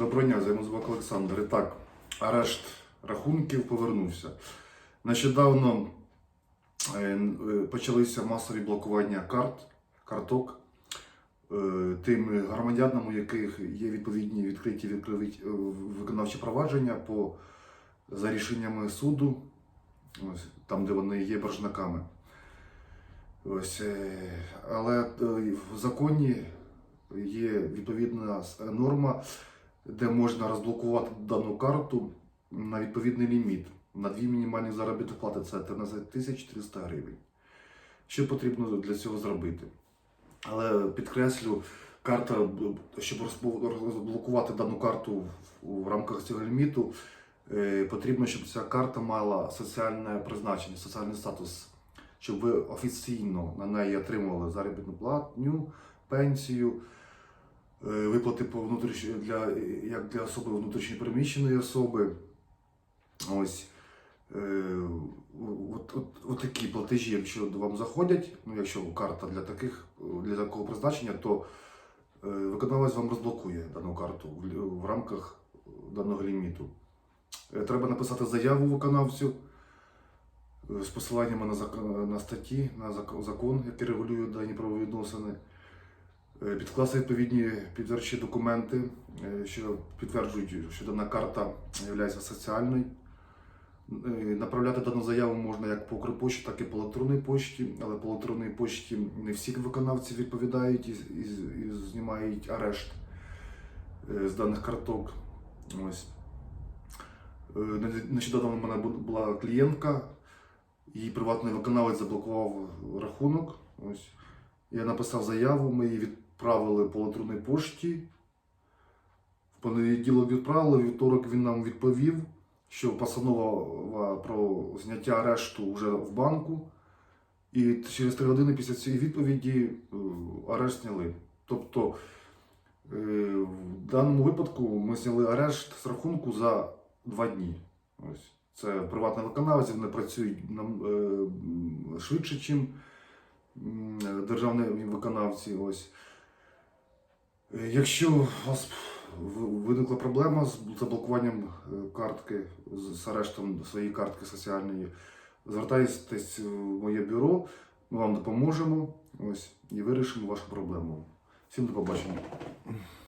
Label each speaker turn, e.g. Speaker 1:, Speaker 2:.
Speaker 1: Доброго дня, Займозвак Олександр. І так, арешт рахунків повернувся. Нещодавно е, е, почалися масові блокування карт, карток е, тим громадянам, у яких є відповідні відкриті виконавчі провадження по, за рішеннями суду, ось, там, де вони є боржниками. Ось, але в законі є відповідна норма, де можна розблокувати дану карту на відповідний ліміт на дві мінімальні заробітні плати це 13 тисяч 300 гривень. Що потрібно для цього зробити? Але підкреслю, карта, щоб розблокувати дану карту в, рамках цього ліміту, е, потрібно, щоб ця карта мала соціальне призначення, соціальний статус, щоб ви офіційно на неї отримували заробітну платню, пенсію, виплати по внутрішньо для як для особи внутрішньо переміщеної особи. Ось. Е, От, от, от такі платежі, якщо вам заходять, ну якщо карта для таких для такого призначення, то е, виконавець вам розблокує дану карту в, рамках даного ліміту. Е, Треба написати заяву виконавцю е, з посиланнями на, зак- на статті, на закон, який регулює дані правовідносини. Е, Підкласти відповідні підтверджуючі документи, е, що підтверджують, що дана карта є соціальною. Е, Направляти дану заяву можна як по Укрпошті, так і по електронній пошті, але по електронній пошті не всі виконавці відповідають і, і, і знімають арешт з даних карток. Нещодавно в мене була клієнтка, її приватний виконавець заблокував рахунок. Ось. Я написав заяву, ми її відправили по електронній пошті. В понеділок відправили, вівторок він нам відповів, що постанова про зняття арешту вже в банку. І через три години після цієї відповіді е, арешт зняли. Тобто е, в даному випадку ми зняли арешт з рахунку за два дні. Ось. Це приватний виконавець, вони працюють нам, е, швидше, ніж державні виконавці. Ось. Якщо у вас виникла проблема з заблокуванням е, картки, з арештом своєї картки соціальної, звертайтесь в моє бюро, ми вам допоможемо ось, і вирішимо вашу проблему. Всім до побачення.